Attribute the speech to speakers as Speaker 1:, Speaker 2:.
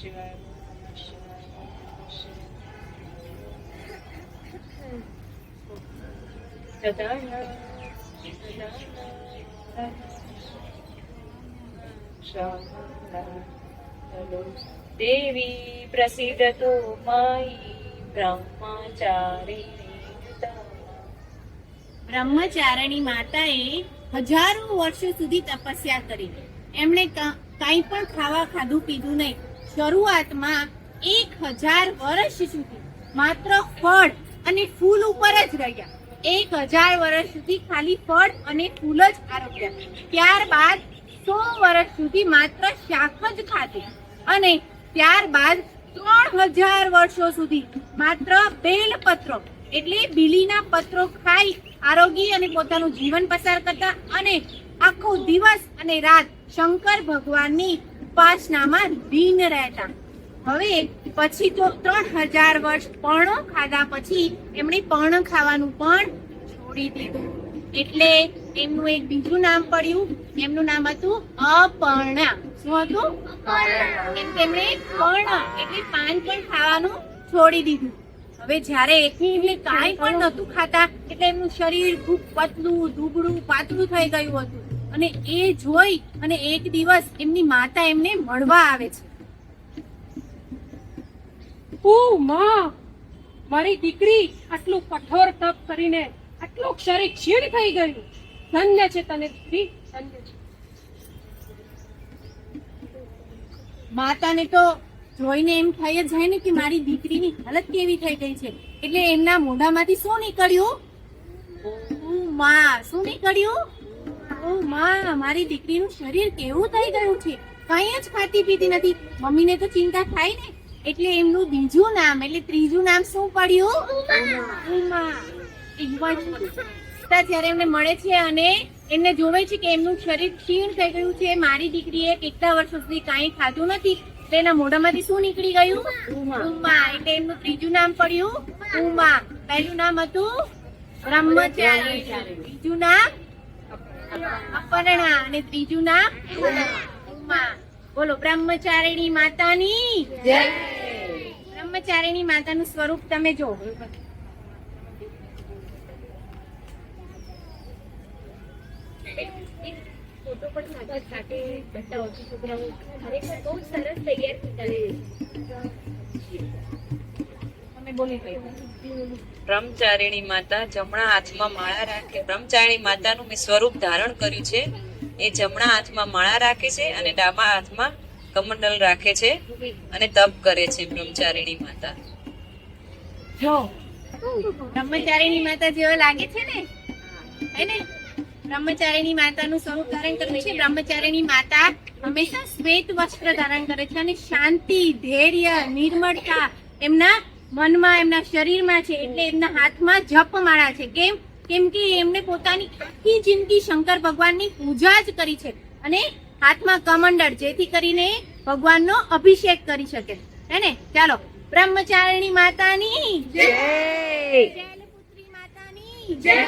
Speaker 1: Shivaya. દેવી પ્રસિદ્ધ તો બ્રહ્મચારિણી
Speaker 2: માતાએ હજારો વર્ષો સુધી તપસ્યા કરી. એમણે કાંઈ પણ ખાવા ખાધું પીધું નહીં. શરૂઆતમાં એક હજાર વર્ષ સુધી માત્ર ફળ અને ફૂલ ઉપર જ રહ્યા. એક હજાર વર્ષ સુધી ખાલી ફળ અને ફૂલ જ આરોગ્યા. ત્યારબાદ સો વર્ષ સુધી માત્ર શાક જ ખાતી અને ત્યારબાદ ત્રણ હજાર વર્ષો સુધી માત્ર બેલ પત્રો, એટલે બીલીના પત્રો ખાઈ આરોગી અને પોતાનું જીવન પસાર કરતા અને આખો દિવસ અને રાત શંકર ભગવાનની ઉપાસનામાં લીન રહેતા. હવે પછી તો ત્રણ હજાર વર્ષ પર્ણો ખાધા પછી એમણે પર્ણ ખાવાનું પણ છોડી દીધું. એટલે એમનું એક બીજું નામ પડ્યું. એમનું નામ હતું અપર્ણા. શું હતું? કેમ કે એમણે પર્ણ એટલે પાન પણ ખાવાનું છોડી દીધું. હવે જ્યારે એટલે કાંઈ પણ નહોતું ખાતા, એટલે એમનું શરીર ખૂબ પતલું, દુબળું, પાતળું થઈ ગયું હતું. અને એ જોઈ અને એક દિવસ એમની માતા એમને મળવા આવે છે.
Speaker 3: ઓ માં, મારી દીકરી આટલું કઠોર તપ કરીને આટલું શરીર ક્ષીણ થઈ ગયું. ધન્ય છે તને દીકરી, ધન્ય છે.
Speaker 2: માતાને તો જોઈને એમ થઈ જાય ને કે મારી દીકરીની હાલત કેવી થઈ ગઈ છે. એટલે એમના મોઢામાંથી શું નીકળ્યું? માં, શું નીકળ્યું? માં, મારી દીકરીનું શરીર કેવું થઈ ગયું છે? કઈ જ ખાતી પીતી નથી. મમ્મીને તો ચિંતા થાય ને. એટલે એમનું બીજું નામ એટલે ત્રીજું નામ શું પડ્યું? ઉમા. જ્યારે એમને મળે છે અને એમને જોવે છે કે એમનું શરીર ક્ષીણ થઈ ગયું છે મારી દીકરીએ કેટલા વર્ષો સુધી કાંઈ ખાધું નથી તેના મોઢામાંથી શું નીકળી ગયું? ઉમા. એટલે એમનું ત્રીજું નામ પડ્યું? ઉમા. પહેલું નામ હતું? બ્રહ્મચારી. બીજું નામ? અપર્ણા. અને ત્રીજું નામ? ઉમા. બોલો બ્રહ્મચારિણી માતાની જય. બ્રહ્મચારિણી માતાનું સ્વરૂપ તમે જો
Speaker 4: ફોટો પણ સાથે સાથે બતાવો છો છોકરાઓ ખરેખર બહુ સરસ તૈયાર થતા
Speaker 2: તમે બોલી
Speaker 1: બ્રહ્મચારિણી માતા જમણા હાથમાં માળા રાખે. બ્રહ્મચારિણી માતાનું મેં સ્વરૂપ ધારણ કર્યું છે. એ જમણા હાથમાં માળા રાખે છે અને ડાબા હાથમાં કમંડલ રાખે છે અને તપ કરે છે બ્રહ્મચારિણી માતા.
Speaker 2: જો બ્રહ્મચારિણી માતા જેવો લાગે છે ને? હે ને? બ્રહ્મચારિણી માતાનું સ્વરૂપ ધારણ કર્યું છે. બ્રહ્મચારિણી માતા હંમેશા શ્વેત વસ્ત્ર ધારણ કરે છે અને શાંતિ ધૈર્ય નિર્મળતા એમના મનમાં એમના શરીરમાં છે. એટલે એમના હાથમાં જપમાળા છે. કેમ? કેમ કે એમને પોતાની આખી જિંદગી શંકર ભગવાનની પૂજા જ કરી છે. અને હાથમાં કમંડળ જેથી કરીને ભગવાનનો અભિષેક કરી શકે. હે ને? ચાલો. બ્રહ્મચારિણી માતાની જય. શૈલપુત્રી માતાની જય.